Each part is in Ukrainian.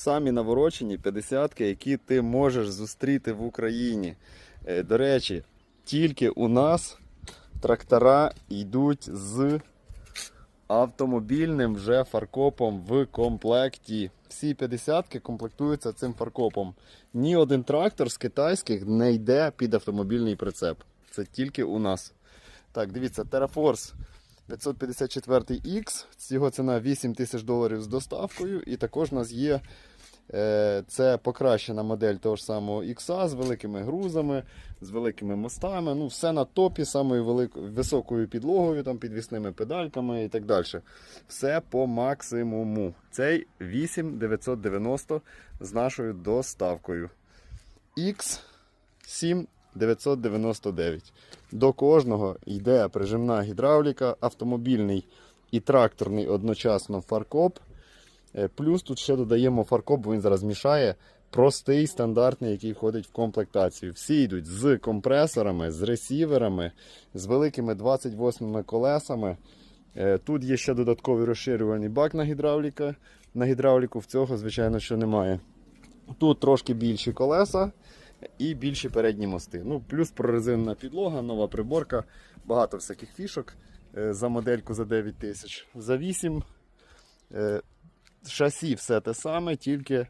самі наворочені 50-ки, які ти можеш зустріти в Україні. Е, До речі, тільки у нас трактора йдуть з автомобільним вже фаркопом в комплекті. Всі 50-ки комплектуються цим фаркопом. Ні один трактор з китайських не йде під автомобільний прицеп. Це тільки у нас. Так, дивіться, TerraForce 554X. Його ціна 8 тисяч доларів з доставкою. І також у нас є е, це покращена модель того ж самого X з великими грузами, з великими мостами. Ну, все на топі, самою великою, високою підлогою, там, підвісними педальками і так далі. Все по максимуму. Цей 8990 з нашою доставкою. X7 999. До кожного йде прижимна гідравліка, автомобільний і тракторний одночасно фаркоп. Е, Плюс тут ще додаємо фаркоп, він зараз мішає. Простий, стандартний, який входить в комплектацію. Всі йдуть з компресорами, з ресіверами, з великими 28 колесами. Е, Тут є ще додатковий розширювальний бак на гідравліка. На гідравліку в цього, звичайно, що немає. Тут трошки більші колеса і більші передні мости. Ну, плюс прорезинена підлога, нова приборка, багато всяких фішок е, за модельку за 9 тисяч. За 8 е, шасі все те саме, тільки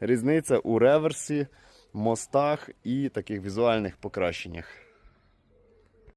різниця у реверсі, мостах і таких візуальних покращеннях.